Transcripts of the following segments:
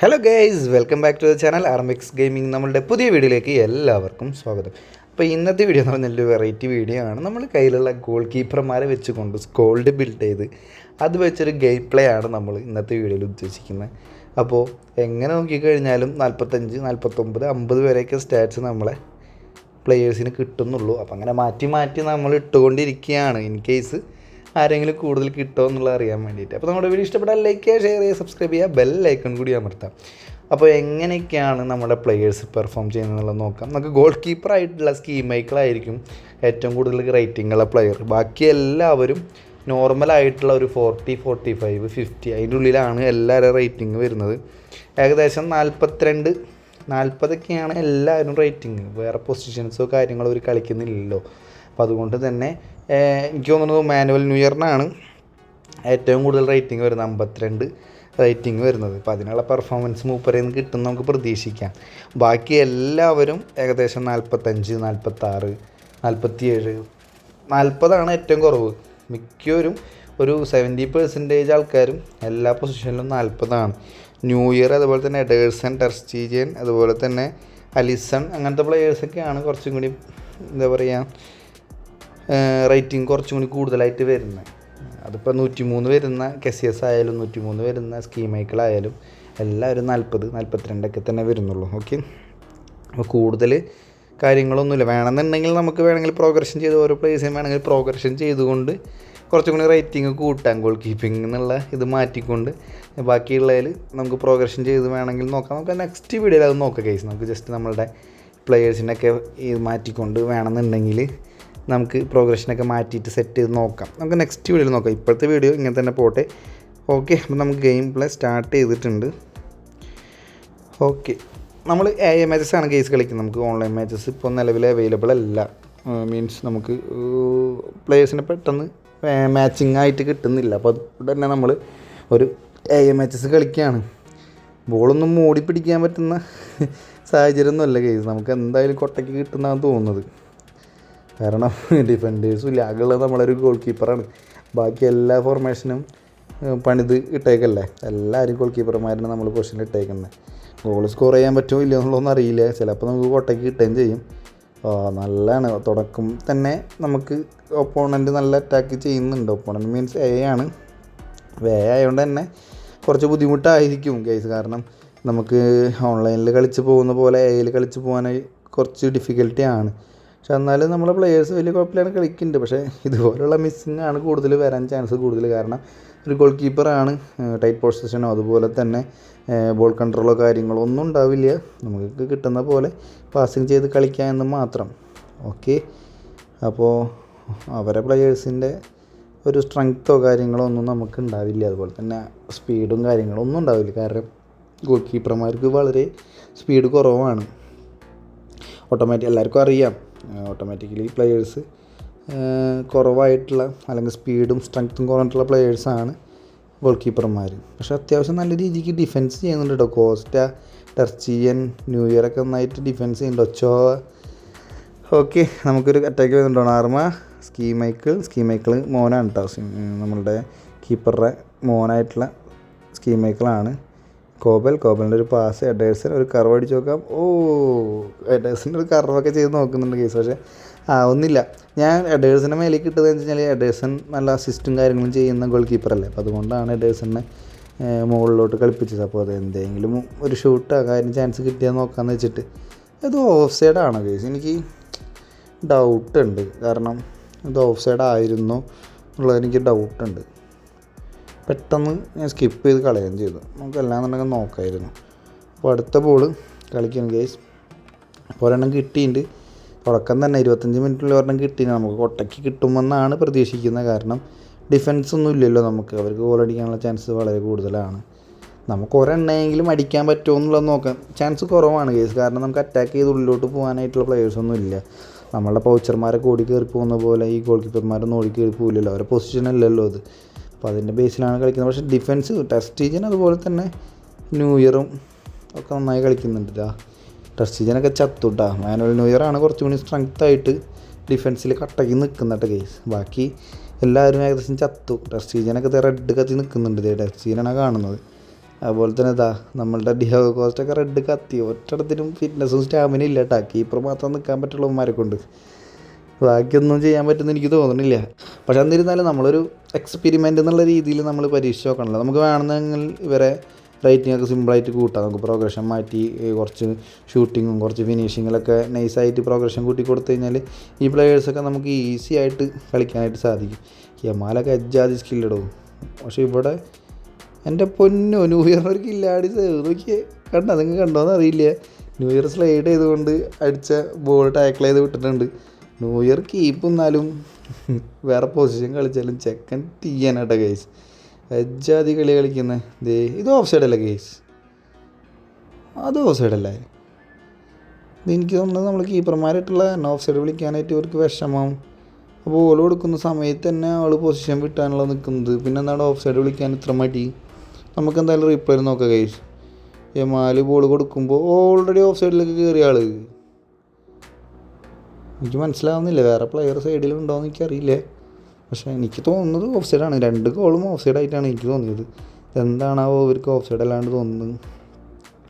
Hello guys welcome back to the channel Armix gaming നമ്മളുടെ പുതിയ വീഡിയോയിലേക്ക് എല്ലാവർക്കും സ്വാഗതം. അപ്പോൾ ഇന്നത്തെ വീഡിയോ എന്ന് പറഞ്ഞാൽ വെറൈറ്റി വീഡിയോ ആണ്. നമ്മൾ കയ്യിലുള്ള ഗോൾ കീപ്പർമാരെ വെച്ചുകൊണ്ട് സ്കോൾഡ് ബിൽഡ് ചെയ്ത് അത് വെച്ചൊരു ഗെയിം പ്ലേ ആണ് നമ്മൾ ഇന്നത്തെ വീഡിയോയിൽ ഉദ്ദേശിക്കുന്നത്. അപ്പോൾ എങ്ങനെ നോക്കിക്കഴിഞ്ഞാലും നാൽപ്പത്തഞ്ച് നാൽപ്പത്തൊമ്പത് അമ്പത് വരെയൊക്കെ സ്റ്റാറ്റ്സ് നമ്മളെ പ്ലെയേഴ്സിന് കിട്ടുന്നുള്ളൂ. അപ്പോൾ അങ്ങനെ മാറ്റി മാറ്റി നമ്മൾ ഇട്ടുകൊണ്ടിരിക്കുകയാണ്. ഇൻ കേസ് ആരെങ്കിലും കൂടുതൽ കിട്ടുമോ എന്നുള്ളത് അറിയാൻ വേണ്ടിയിട്ട്. അപ്പോൾ നമ്മുടെ വീഡിയോ ഇഷ്ടപ്പെട്ടാൽ ലൈക്ക് ചെയ്യുക ഷെയർ ചെയ്യുക സബ്സ്ക്രൈബ് ചെയ്യുക ബെൽ ഐക്കൺ കൂടി അമർത്താം. അപ്പോൾ എങ്ങനെയൊക്കെയാണ് നമ്മുടെ പ്ലെയേഴ്സ് പെർഫോം ചെയ്യുന്നതെന്നുള്ളത് നോക്കാം. നമുക്ക് ഗോൾ കീപ്പർ ആയിട്ടുള്ള സ്കീം മൈക്കിളായിരിക്കും ഏറ്റവും കൂടുതൽ റേറ്റിംഗ് ഉള്ള പ്ലെയർ ബാക്കി എല്ലാവരും നോർമലായിട്ടുള്ള ഒരു ഫോർട്ടി ഫോർട്ടി ഫൈവ് ഫിഫ്റ്റി അതിന്റെ ഉള്ളിലാണ് എല്ലാവരും റേറ്റിംഗ് വരുന്നത്. ഏകദേശം നാൽപ്പത്തിരണ്ട് നാൽപ്പതൊക്കെയാണ് എല്ലാവരും റേറ്റിംഗ് വേറെ പൊസിഷൻസോ കാര്യങ്ങളോ അവർ കളിക്കുന്നില്ലല്ലോ. അപ്പോൾ അതുകൊണ്ട് തന്നെ എനിക്ക് തോന്നുന്നത് മാനുവൽ ന്യൂ ഇയറിനാണ് ഏറ്റവും കൂടുതൽ റേറ്റിംഗ് വരുന്നത് അമ്പത്തിരണ്ട് റേറ്റിംഗ് വരുന്നത്. അപ്പോൾ അതിനുള്ള പെർഫോമൻസ് മൂപ്പരയിൽ നിന്ന് കിട്ടും നമുക്ക് പ്രതീക്ഷിക്കാം. ബാക്കി എല്ലാവരും ഏകദേശം നാൽപ്പത്തഞ്ച് നാൽപ്പത്താറ് നാൽപ്പത്തിയേഴ് നാൽപ്പതാണ് ഏറ്റവും കുറവ്. മിക്കവരും ഒരു സെവന്റി പെർസെന്റേജ് ആൾക്കാരും എല്ലാ പൊസിഷനിലും നാൽപ്പതാണ് ന്യൂ ഇയർ അതുപോലെ തന്നെ എഡേഴ്സൺ ടെർസ്റ്റീജിയൻ അതുപോലെ തന്നെ അലിസൺ അങ്ങനത്തെ പ്ലെയേഴ്സൊക്കെയാണ് കുറച്ചും കൂടി എന്താ പറയുക റേറ്റിംഗ് കുറച്ചും കൂടി കൂടുതലായിട്ട് വരുന്നത് അതിപ്പോൾ നൂറ്റി മൂന്ന് വരുന്ന കെസിയസ് ആയാലും നൂറ്റി മൂന്ന് വരുന്ന സ്കീമൈക്കിളായാലും എല്ലാവരും നാൽപ്പത് നാൽപ്പത്തിരണ്ടൊക്കെ തന്നെ വരുന്നുള്ളൂ. ഓക്കെ അപ്പോൾ കൂടുതൽ കാര്യങ്ങളൊന്നുമില്ല. വേണമെന്നുണ്ടെങ്കിൽ നമുക്ക് വേണമെങ്കിൽ പ്രോഗ്രഷൻ ചെയ്ത് ഓരോ പ്ലേസിനും വേണമെങ്കിൽ പ്രോഗ്രഷൻ ചെയ്തുകൊണ്ട് കുറച്ചും കൂടി റേറ്റിംഗ് കൂട്ടാം. ഗോൾ കീപ്പിംഗ് എന്നുള്ള ഇത് മാറ്റിക്കൊണ്ട് ബാക്കിയുള്ളതിൽ നമുക്ക് പ്രോഗ്രഷൻ ചെയ്ത് വേണമെങ്കിൽ നോക്കാം. നമുക്ക് നെക്സ്റ്റ് വീഡിയോയിൽ അത് നോക്കാം കേസ് നമുക്ക് ജസ്റ്റ് നമ്മളുടെ പ്ലെയേഴ്സിനൊക്കെ ഇത് മാറ്റിക്കൊണ്ട് വേണമെന്നുണ്ടെങ്കിൽ നമുക്ക് പ്രോഗ്രഷനൊക്കെ മാറ്റിയിട്ട് സെറ്റ് ചെയ്ത് നോക്കാം. നമുക്ക് നെക്സ്റ്റ് വീഡിയോയിൽ നോക്കാം. ഇപ്പോഴത്തെ വീഡിയോ ഇങ്ങനെ തന്നെ പോട്ടെ. ഓക്കെ അപ്പോൾ നമുക്ക് ഗെയിം പ്ലേ സ്റ്റാർട്ട് ചെയ്തിട്ടുണ്ട്. ഓക്കെ നമ്മൾ എ എ മാച്ചസ് ആണ് കേസ് കളിക്കുന്നത്. നമുക്ക് ഓൺലൈൻ മാച്ചസ് ഇപ്പോൾ നിലവിൽ അവൈലബിൾ അല്ല. മീൻസ് നമുക്ക് പ്ലേയേഴ്സിനെ പെട്ടെന്ന് മാച്ചിങ് ആയിട്ട് കിട്ടുന്നില്ല. അപ്പോൾ അതുകൊണ്ട് തന്നെ നമ്മൾ ഒരു എ എ മാച്ചസ് കളിക്കുകയാണ്. ബോളൊന്നും മൂടി പിടിക്കാൻ പറ്റുന്ന സാഹചര്യമൊന്നുമല്ല കേസ് നമുക്ക് എന്തായാലും കൊട്ടയ്ക്ക് കിട്ടുന്നതാണ് തോന്നുന്നത്. കാരണം ഡിഫൻഡേഴ്സും ആകെയുള്ളത് നമ്മളൊരു ഗോൾ കീപ്പറാണ് ബാക്കി എല്ലാ ഫോർമേഷനും പണിത് ഇട്ടേക്കല്ലേ? എല്ലാവരും ഗോൾ കീപ്പർമാരാണ് നമ്മൾ പൊസിഷനിൽ ഇട്ടേക്കുന്നത് ഗോൾ സ്കോർ ചെയ്യാൻ പറ്റുമോ ഇല്ലയോ എന്നുള്ളതൊന്നും അറിയില്ല. ചിലപ്പോൾ നമുക്ക് കൊട്ടയ്ക്ക് കിട്ടുകയും ചെയ്യും. നല്ലതാണ്. തുടക്കം തന്നെ നമുക്ക് ഒപ്പോണന്റ് നല്ല അറ്റാക്ക് ചെയ്യുന്നുണ്ട്. ഒപ്പോണന്റ് മീൻസ് എ ആണ്. വേ ആയതുകൊണ്ട് തന്നെ കുറച്ച് ബുദ്ധിമുട്ടായിരിക്കും കേസ് കാരണം നമുക്ക് ഓൺലൈനിൽ കളിച്ച് പോകുന്ന പോലെ എയിൽ കളിച്ച് പോകാനായി കുറച്ച് ഡിഫിക്കൽട്ടി ആണ്. പക്ഷെ എന്നാലും നമ്മളെ പ്ലെയേഴ്സ് വലിയ കുഴപ്പമില്ലാണ്ട് കളിക്കുന്നുണ്ട്. പക്ഷേ ഇതുപോലുള്ള മിസ്സിങ് ആണ് കൂടുതൽ വരാൻ ചാൻസ് കൂടുതൽ. കാരണം ഒരു ഗോൾ കീപ്പറാണ് ടൈറ്റ് പൊസിഷനോ അതുപോലെ തന്നെ ബോൾ കൺട്രോളോ കാര്യങ്ങളോ ഒന്നും ഉണ്ടാവില്ല. നമുക്ക് കിട്ടുന്ന പോലെ പാസിങ് ചെയ്ത് കളിക്കുക എന്ന് മാത്രം. ഓക്കെ അപ്പോൾ അവരെ പ്ലെയേഴ്സിന്റെ ഒരു സ്ട്രെങ്ത്തോ കാര്യങ്ങളോ ഒന്നും നമുക്ക് ഉണ്ടാവില്ല. അതുപോലെ തന്നെ സ്പീഡും കാര്യങ്ങളും ഒന്നും ഉണ്ടാവില്ല. കാരണം ഗോൾ കീപ്പർമാർക്ക് വളരെ സ്പീഡ് കുറവാണ്. ഓട്ടോമാറ്റിക് എല്ലാവർക്കും അറിയാം. ഓട്ടോമാറ്റിക്കലി പ്ലെയേഴ്സ് കുറവായിട്ടുള്ള അല്ലെങ്കിൽ സ്പീഡും സ്ട്രെങ്ത്തും കുറഞ്ഞിട്ടുള്ള പ്ലെയേഴ്സാണ് ഗോൾ കീപ്പർമാർ പക്ഷെ അത്യാവശ്യം നല്ല രീതിക്ക് ഡിഫെൻസ് ചെയ്യുന്നുണ്ട് കേട്ടോ കോസ്റ്റ ടെർച്ചിയൻ ന്യൂ ഇയർ ഒക്കെ നന്നായിട്ട് ഡിഫെൻസ് ചെയ്യുന്നുണ്ട് ഒച്ചോ ഓക്കെ നമുക്കൊരു അറ്റാക്ക് വരുന്നുണ്ടോ ആർമ സ്കീ മൈക്കിൾ സ്കീ മൈക്കിൾ മോനാണ് കേട്ടോ നമ്മളുടെ കീപ്പറുടെ മോനായിട്ടുള്ള സ്കീ മൈക്കിളാണ് കോബൽ കോബലിന്റെ ഒരു പാസ് എഡേഴ്സൺ ഒരു കർവ് അടിച്ച് നോക്കാം. ഓ എഡേഴ്സിന്റെ ഒരു കർവൊക്കെ ചെയ്ത് നോക്കുന്നുണ്ട് കേസ്. പക്ഷേ ആ ഒന്നില്ല. ഞാൻ എഡേഴ്സിന്റെ മേലേക്ക് ഇട്ടതെന്ന് വെച്ച് കഴിഞ്ഞാൽ എഡേഴ്സൺ നല്ല അസിസ്റ്റും കാര്യങ്ങളും ചെയ്യുന്ന ഗോൾ കീപ്പറല്ലേ അപ്പോൾ അതുകൊണ്ടാണ് എഡേഴ്സണിനെ മുകളിലോട്ട് കളിപ്പിച്ചത്. അപ്പോൾ അത് എന്തെങ്കിലും ഒരു ഷൂട്ടോ കാര്യം ചാൻസ് കിട്ടിയാൽ നോക്കാമെന്ന് വെച്ചിട്ട്. ഇത് ഓഫ് സൈഡ് ആണോ കേസ്. എനിക്ക് ഡൗട്ടുണ്ട് കാരണം ഇത് ഓഫ് സൈഡ് ആയിരുന്നു എന്നുള്ളത് എനിക്ക് ഡൗട്ട് ഉണ്ട്. പെട്ടെന്ന് ഞാൻ സ്കിപ്പ് ചെയ്ത് കളയുകയും ചെയ്തു. നമുക്ക് എല്ലാം നോക്കായിരുന്നു. അപ്പോൾ അടുത്ത ബോൾ കളിക്കണം ഗേസ് ഒരെണ്ണം കിട്ടിയിട്ടുണ്ട്. തുടക്കം തന്നെ ഇരുപത്തഞ്ച് മിനിറ്റിൽ ഒരെണ്ണം കിട്ടിയില്ല നമുക്ക് കൊട്ടയ്ക്ക് കിട്ടുമെന്നാണ് പ്രതീക്ഷിക്കുന്നത് കാരണം ഡിഫൻസ് ഒന്നും ഇല്ലല്ലോ നമുക്ക്. അവർക്ക് ഗോൾ അടിക്കാനുള്ള ചാൻസ് വളരെ കൂടുതലാണ്. നമുക്ക് ഒരെണ്ണമെങ്കിലും അടിക്കാൻ പറ്റുമോ എന്നുള്ളത് നോക്കാം. ചാൻസ് കുറവാണ് കേസ് കാരണം നമുക്ക് അറ്റാക്ക് ചെയ്ത് ഉള്ളിലോട്ട് പോകാനായിട്ടുള്ള പ്ലെയേഴ്സൊന്നും ഇല്ല. നമ്മളുടെ പൗച്ചർമാരൊക്കെ ഓടി കയറി പോകുന്ന പോലെ ഈ ഗോൾ കീപ്പർമാരൊന്നും ഓടി കയറി പോകില്ലല്ലോ അവരുടെ പൊസിഷൻ അല്ലല്ലോ അത്. അപ്പോൾ അതിന്റെ ബേസിലാണ് കളിക്കുന്നത്. പക്ഷേ ഡിഫൻസ് ടെസ്റ്റ് സീസൺ അതുപോലെ തന്നെ ന്യൂ ഇയറും ഒക്കെ നന്നായി കളിക്കുന്നുണ്ട് ഇതാ ടെസ്റ്റ് സീസണൊക്കെ ചത്തുട്ടാ മാനുവൽ ന്യൂ ഇയർ ആണ് കുറച്ചും കൂടി സ്ട്രെങ്ത് ആയിട്ട് ഡിഫൻസിൽ കട്ടക്കി നിൽക്കുന്നുണ്ട് കേസ് ബാക്കി എല്ലാവരും ഏകദേശം ചത്തു. ടെസ്റ്റ് സീസണൊക്കെ റെഡ് കത്തി നിൽക്കുന്നുണ്ട് ടെസ്റ്റ് സീസണാണ് കാണുന്നത്. അതുപോലെ തന്നെ ഇതാ നമ്മളുടെ ഡിയോഗോ കോസ്റ്റൊക്കെ റെഡ് കത്തി. ഒറ്റടത്തിനും ഫിറ്റ്നസ്സും സ്റ്റാമിന ഇല്ല കേട്ടോ കീപ്പർ മാത്രം നിൽക്കാൻ പറ്റുള്ളൂ അവന്മാരെ കൊണ്ട് ബാക്കിയൊന്നും ചെയ്യാൻ പറ്റുമെന്ന് എനിക്ക് തോന്നുന്നില്ല. പക്ഷെ എന്നിരുന്നാലും നമ്മളൊരു എക്സ്പെരിമെന്റ് എന്നുള്ള രീതിയിൽ നമ്മൾ പരീക്ഷിച്ച് നോക്കണമല്ലോ നമുക്ക് വേണമെന്നെങ്കിൽ ഇവരെ റേറ്റിംഗ് ഒക്കെ സിമ്പിളായിട്ട് കൂട്ടാം. നമുക്ക് പ്രോഗ്രഷൻ മാറ്റി കുറച്ച് ഷൂട്ടിങ്ങും കുറച്ച് ഫിനിഷിങ്ങിലൊക്കെ നൈസായിട്ട് പ്രോഗ്രഷൻ കൂട്ടി കൊടുത്തു കഴിഞ്ഞാൽ ഈ പ്ലെയേഴ്സൊക്കെ നമുക്ക് ഈസി ആയിട്ട് കളിക്കാനായിട്ട് സാധിക്കും. യമാലൊക്കെ അജ്ജാതി സ്കില്ലിടും പക്ഷേ ഇവിടെ എന്റെ പൊന്നോ ന്യൂ ഇയർ ഒരു കില്ലാടി നോക്കിയേ കണ്ടോ? നിങ്ങൾ കണ്ടോന്ന് അറിയില്ല. ന്യൂ ഇയർ സ്ലൈഡ് ചെയ്തുകൊണ്ട് അടിച്ച ബോൾ ടാക്കിൾ ചെയ്ത് വിട്ടിട്ടുണ്ട്. ന്യൂ ഇയർ കീപ്പ് എന്നാലും വേറെ പൊസിഷൻ കളിച്ചാലും ചെക്കൻ തീയാനാട്ടോ കേസ് എജ്ജാതി കളി കളിക്കുന്നത് ദേ ഇത് ഓഫ് സൈഡ് അല്ലേ ഗൈസ് അത് ഓഫ് സൈഡ് അല്ലേ? ഇത് എനിക്ക് തോന്നുന്നത് നമ്മൾ കീപ്പർമാരായിട്ടുള്ള ഓഫ് സൈഡ് വിളിക്കാനായിട്ട് ഇവർക്ക് വിഷമം. അപ്പോൾ ഓൾ കൊടുക്കുന്ന സമയത്ത് തന്നെ ആൾ പൊസിഷൻ വിട്ടാണല്ലോ നിൽക്കുന്നത് പിന്നെ എന്താണ് ഓഫ് സൈഡ് വിളിക്കാൻ ഇത്ര മടി? നമുക്ക് എന്തായാലും റിപ്ലൈ നോക്കാം കേസ് എമാൽ ബോൾ കൊടുക്കുമ്പോൾ ഓൾറെഡി ഓഫ് സൈഡിലേക്ക് കയറിയ ആൾ. എനിക്ക് മനസ്സിലാവുന്നില്ല. വേറെ പ്ലെയർ സൈഡിലുണ്ടോ എന്ന് എനിക്കറിയില്ല. പക്ഷേ എനിക്ക് തോന്നുന്നത് ഓഫ് സൈഡാണ് രണ്ട് ഗോളും ഓഫ് സൈഡ് ആയിട്ടാണ് എനിക്ക് തോന്നിയത്. എന്താണാവോ ഇവർക്ക് ഓഫ് സൈഡ് അല്ലാണ്ട് തോന്നുന്നത്.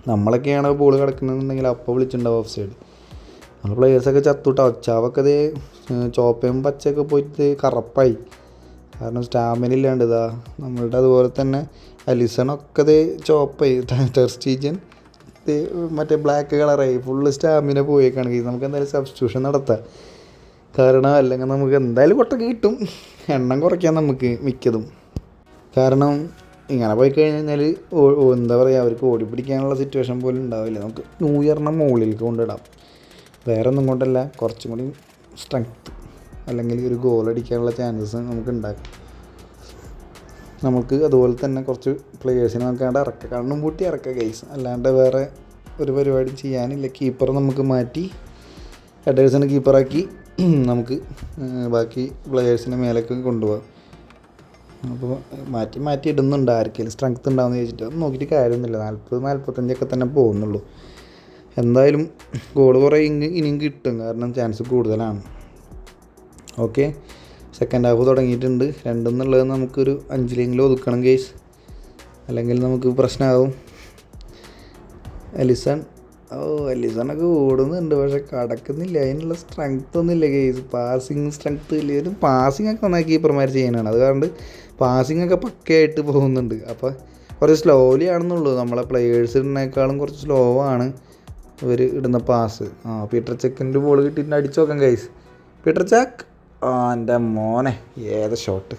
നമ്മളൊക്കെയാണ് ബോൾ കിടക്കുന്നതെന്നുണ്ടെങ്കിൽ അപ്പോൾ വിളിച്ചിട്ടുണ്ടാവും ഓഫ് സൈഡ് നമ്മൾ പ്ലെയേഴ്സൊക്കെ ചത്തുട്ടോ. ഒച്ചാവൊക്കെ അതേ ചോപ്പയും പച്ചയൊക്കെ പോയിട്ട് കറപ്പായി. കാരണം സ്റ്റാമിന ഇല്ലാണ്ട് ഇതാ നമ്മളുടെ അതുപോലെ തന്നെ അലിസണൊക്കെ ദേ ചോപ്പായി. ടെർസ്റ്റീജൻ മറ്റേ ബ്ലാക്ക് കളറായി ഫുള്ള് സ്റ്റാമിന പോയേക്കാണെങ്കിൽ നമുക്ക് എന്തായാലും സബ്സ്റ്റിറ്റ്യൂഷൻ നടത്താം. കാരണം അല്ലെങ്കിൽ നമുക്ക് എന്തായാലും കൊട്ടൊക്കെ കിട്ടും. എണ്ണം കുറയ്ക്കാം നമുക്ക് മിക്കതും. കാരണം ഇങ്ങനെ പോയി കഴിഞ്ഞാൽ എന്താ പറയുക അവർക്ക് ഓടി പിടിക്കാനുള്ള സിറ്റുവേഷൻ പോലും ഉണ്ടാവില്ല. നമുക്ക് ന്യൂ ഇയറിനെ മുകളിലേക്ക് കൊണ്ടിടാം. വേറെ ഒന്നും കൊണ്ടല്ല കുറച്ചും കൂടി സ്ട്രെങ്ത് അല്ലെങ്കിൽ ഒരു ഗോൾ അടിക്കാനുള്ള ചാൻസസ് നമുക്ക് ഉണ്ടാക്കാം. നമുക്ക് അതുപോലെ തന്നെ കുറച്ച് പ്ലെയേഴ്സിനെ നോക്കാണ്ട് ഇറക്കുക കണ്ണും പൂട്ടി ഇറക്കുക ഗൈസ് അല്ലാണ്ട് വേറെ ഒരു പരിപാടി ചെയ്യാനില്ല. കീപ്പർ നമുക്ക് മാറ്റി ഹെഡേഴ്സിനെ കീപ്പറാക്കി നമുക്ക് ബാക്കി പ്ലെയേഴ്സിനെ മേലേക്ക് കൊണ്ടുപോകാം. അപ്പോൾ മാറ്റി മാറ്റി ഇടുന്നുണ്ട് ആർക്കെങ്കിലും സ്ട്രെങ്ത് ഉണ്ടാവുമെന്ന് ചോദിച്ചിട്ട് അത് നോക്കിയിട്ട് കാര്യമൊന്നുമില്ല. നാൽപ്പത് നാൽപ്പത്തഞ്ചൊക്കെ തന്നെ പോകുന്നുള്ളൂ. എന്തായാലും ഗോൾ കുറേ ഇനി ഇനിയും കിട്ടും. കാരണം ചാൻസ് കൂടുതലാണ്. ഓക്കെ സെക്കൻഡ് ഹാഫ് തുടങ്ങിയിട്ടുണ്ട്. രണ്ടെന്നുള്ളത് നമുക്കൊരു അഞ്ചിലെങ്കിലും ഒതുക്കണം കേസ് അല്ലെങ്കിൽ നമുക്ക് പ്രശ്നമാവും. എലിസൺ ഓ എലിസണൊക്കെ ഓടുന്നുണ്ട് പക്ഷെ കടക്കുന്നില്ല. അതിനുള്ള സ്ട്രെങ്ത് ഒന്നും ഇല്ല കേസ് പാസിങ് സ്ട്രെങ്ത് ഇല്ല. ഒരു പാസിംഗ് ഒക്കെ നന്നായി കീപ്പർമാർ ചെയ്യാനാണ്. അത് കാരണം പാസിംഗ് ഒക്കെ പക്കയായിട്ട് പോകുന്നുണ്ട്. അപ്പോൾ കുറച്ച് സ്ലോലി ആണെന്നുള്ളൂ. നമ്മളെ പ്ലെയേഴ്സിനേക്കാളും കുറച്ച് സ്ലോ ആണ് ഇവർ ഇടുന്ന പാസ് ആ പീറ്റർ ചെക്കിന്റെ ബോൾ കിട്ടിയിട്ട് അടിച്ചു നോക്കാം കൈസ് പീറ്റർ ചാക്ക് ആ എന്റെ മോനെ ഏത് ഷോട്ട്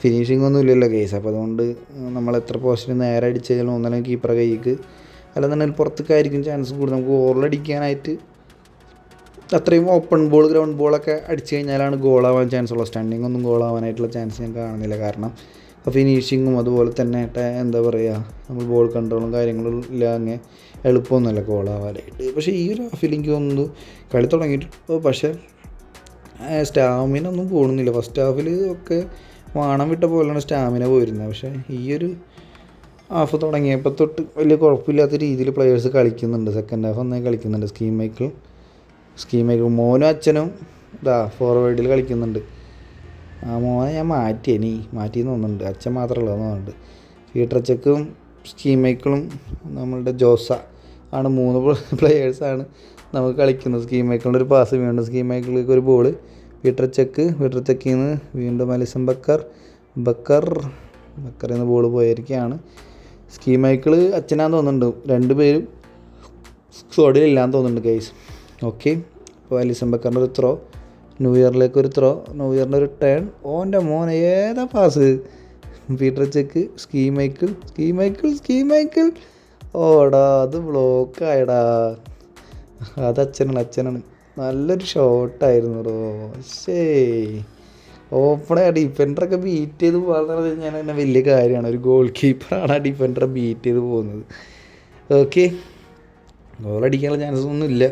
ഫിനിഷിംഗ് ഒന്നും ഇല്ലല്ലോ കേസ് അപ്പോൾ അതുകൊണ്ട് നമ്മൾ എത്ര പോസ്റ്റിന് നേരെ അടിച്ചു കഴിഞ്ഞാൽ ഒന്നിനും കീപ്പറെ കൈക്ക് അല്ലെന്നുണ്ടെങ്കിൽ പുറത്തേക്കായിരിക്കും ചാൻസ് കൂടുതൽ. നമുക്ക് ഗോളടിക്കാനായിട്ട് അത്രയും ഓപ്പൺ ബോൾ ഗ്രൗണ്ട് ബോളൊക്കെ അടിച്ചു കഴിഞ്ഞാലാണ് ഗോളാവാൻ ചാൻസ് ഉള്ളത് സ്റ്റാൻഡിങ് ഒന്നും ഗോളാവാനായിട്ടുള്ള ചാൻസ് ഞാൻ കാണുന്നില്ല. കാരണം ഫിനിഷിങ്ങും അതുപോലെ തന്നെ എന്താ പറയുക നമ്മൾ ബോൾ കൺട്രോളും കാര്യങ്ങളും ഇല്ല അങ്ങനെ എളുപ്പമൊന്നുമല്ല ഗോളാവാനായിട്ട് പക്ഷേ ഈ ഒരു ഹാഫിൽ തോന്നുന്നു കളി തുടങ്ങിയിട്ട് പക്ഷേ സ്റ്റാമിന ഒന്നും പോകുന്നില്ല ഫസ്റ്റ് ഹാഫിൽ ഒക്കെ വാണം വിട്ട പോലെയാണ് സ്റ്റാമിന പോയിരുന്നത്. പക്ഷേ ഈ ഒരു ഹാഫ് തുടങ്ങിയപ്പോൾ തൊട്ട് വലിയ കുഴപ്പമില്ലാത്ത രീതിയിൽ പ്ലെയേഴ്സ് കളിക്കുന്നുണ്ട്. സെക്കൻഡ് ഹാഫ് നന്നായി കളിക്കുന്നുണ്ട്. സ്കീം മേക്കിൾ സ്കീം മേക്കിൾ മോനും അച്ഛനും ഇതാ ഫോർവേഡിൽ കളിക്കുന്നുണ്ട്. ആ മോനെ ഞാൻ മാറ്റി. ഇനി മാറ്റി തോന്നുന്നുണ്ട്. അച്ഛൻ മാത്രമല്ല തോന്നുന്നുണ്ട്. ഫീട്ടർ ചെക്കും സ്കീം മേക്കിളും നമ്മളുടെ ജോസ ആണ് മൂന്ന് പ്ലെയേഴ്സാണ് നമുക്ക് കളിക്കുന്നു സ്കീം മൈക്കിളിന്റെ ഒരു പാസ് വീണ്ടും സ്കീം മൈക്കിളിലേക്ക് ഒരു ബോൾ വീട്ടർ ചെക്ക് വീട്ടർ ചെക്കിൽ നിന്ന് വീണ്ടും അലിസൻ ബക്കർ ബക്കർ ബക്കറിൽ നിന്ന് ബോൾ പോയിരിക്കുകയാണ്. സ്കീം മൈക്കിൾ അച്ഛനാന്ന് തോന്നുന്നുണ്ട്. രണ്ടുപേരും സ്കോഡിലില്ലാന്ന് തോന്നുന്നുണ്ട് ഗൈസ് ഓക്കെ അപ്പോൾ അലിസൻ ബക്കറിന്റെ ഒരു ത്രോ ന്യൂ ഇയറിലേക്ക് ഒരു ത്രോ ന്യൂ ഇയറിന്റെ ഒരു ടേൺ ഓന്റെ മോൻ ഏതാ pass Peter Cech Schmeichel Schmeichel Schmeichel ഓടാ അത് ബ്ലോക്കായടാ അത് അച്ഛനാണ്. അച്ഛനാണ് നല്ലൊരു ഷോട്ടായിരുന്നു റോ ശേ ഓപ്പണായ ഡിഫൻഡറൊക്കെ ബീറ്റ് ചെയ്ത് പോകുന്നത് ഞാൻ തന്നെ വലിയ കാര്യമാണ്. ഒരു ഗോൾ കീപ്പറാണ് ആ ഡിഫൻഡറെ ബീറ്റ് ചെയ്ത് പോകുന്നത്. ഓക്കെ ഗോൾ അടിക്കാനുള്ള ചാൻസസ് ഒന്നും ഇല്ല.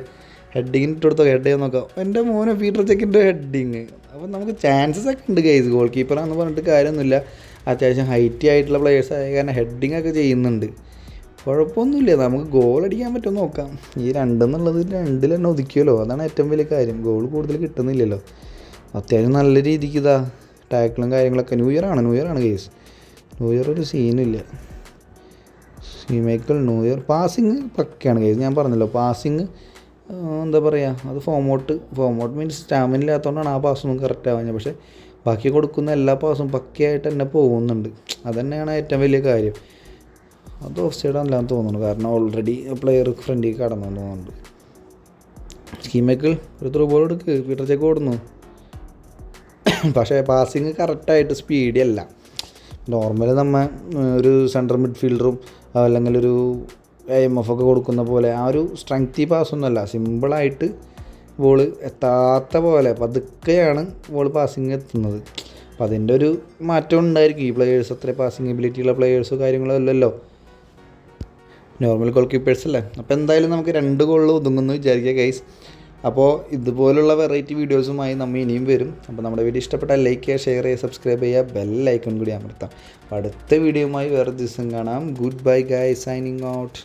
ഹെഡിങ്ങിന് ഇട്ട് കൊടുത്തോ ഹെഡ് ചെയ്യാൻ നോക്കാം. എന്റെ മോനെ പീറ്റർ ചെക്കിന്റെ ഹെഡിങ് അപ്പം നമുക്ക് ചാൻസസ് ഒക്കെ ഉണ്ട് ഗൈസ് ഗോൾ കീപ്പറാണെന്ന് പറഞ്ഞിട്ട് കാര്യമൊന്നുമില്ല. അത്യാവശ്യം ഹൈറ്റി ആയിട്ടുള്ള പ്ലെയേഴ്സ് ആയ കാരണം ഹെഡിങ് ഒക്കെ ചെയ്യുന്നുണ്ട്. കുഴപ്പമൊന്നുമില്ല. നമുക്ക് ഗോൾ അടിക്കാൻ പറ്റുമോ നോക്കാം. ഈ രണ്ടെന്നുള്ളത് രണ്ടിൽ തന്നെ ഒതുക്കിയല്ലോ. അതാണ് ഏറ്റവും വലിയ കാര്യം. ഗോൾ കൂടുതൽ കിട്ടുന്നില്ലല്ലോ. അത്യാവശ്യം നല്ല രീതിക്ക് ഇതാ ടാക്കിളും കാര്യങ്ങളൊക്കെ. ന്യൂ ഇയർ ആണ് ന്യൂ ഇയർ ആണ് കേസ് ന്യൂ ഇയർ ഒരു സീനില്ല സീമേക്കൽ ന്യൂ ഇയർ പാസിങ് പക്കയാണ് കേസ് ഞാൻ പറഞ്ഞല്ലോ പാസിങ് എന്താ പറയുക അത് ഫോമൗട്ട് ഫോമൗട്ട് മീൻസ് സ്റ്റാമിന ഇല്ലാത്തതുകൊണ്ടാണ് ആ പാസ്സൊന്നും കറക്റ്റ് ആവുന്നത്. പക്ഷേ ബാക്കി കൊടുക്കുന്ന എല്ലാ പാസും പക്കയായിട്ട് തന്നെ പോകുന്നുണ്ട്. അതന്നെയാണ് ഏറ്റവും വലിയ കാര്യം. അത് ഓഫ് സൈഡ് തോന്നുന്നു. കാരണം ഓൾറെഡി പ്ലെയർ ഫ്രണ്ടിൽ കടന്നു തോന്നുന്നുണ്ട്. സ്കീമേക്ക് ഒരു ത്രൂ ബോൾ എടുക്ക്. പീറ്റർ ചെക്ക് ഓടുന്നു. പക്ഷേ പാസിങ് കറക്റ്റായിട്ട് സ്പീഡി അല്ല. നോർമലി നമ്മൾ ഒരു സെൻട്രൽ മിഡ്ഫീൽഡറും അല്ലെങ്കിൽ ഒരു എം എഫ് ഒക്കെ കൊടുക്കുന്ന പോലെ ആ ഒരു സ്ട്രെങ്തി പാസ്സൊന്നുമല്ല സിമ്പിളായിട്ട് ബോൾ എത്താത്ത പോലെ പതുക്കെയാണ് ബോൾ പാസിങ് എത്തുന്നത്. അപ്പം അതിന്റെ ഒരു മാറ്റം ഉണ്ടായിരിക്കും. ഈ പ്ലെയേഴ്സ് അത്ര പാസിങ് എബിലിറ്റിയുള്ള പ്ലെയേഴ്സോ കാര്യങ്ങളോ അല്ലല്ലോ. നോർമൽ ഗോൾ കീപ്പേഴ്സ് അല്ലേ? അപ്പോൾ എന്തായാലും നമുക്ക് രണ്ട് ഗോളിൽ ഒതുങ്ങുന്നു വിചാരിക്കുക ഗൈസ് അപ്പോൾ ഇതുപോലുള്ള വെറൈറ്റി വീഡിയോസുമായി നമ്മൾ ഇനിയും വരും. അപ്പോൾ നമ്മുടെ വീഡിയോ ഇഷ്ടപ്പെട്ടാൽ ലൈക്ക് ചെയ്യുക ഷെയർ ചെയ്യുക സബ്സ്ക്രൈബ് ചെയ്യുക ബെൽ ഐക്കൺ കൂടി അമർത്താം. അപ്പോൾ അടുത്ത വീഡിയോയുമായി വേറെ ദിവസം കാണാം. Good bye guy signing out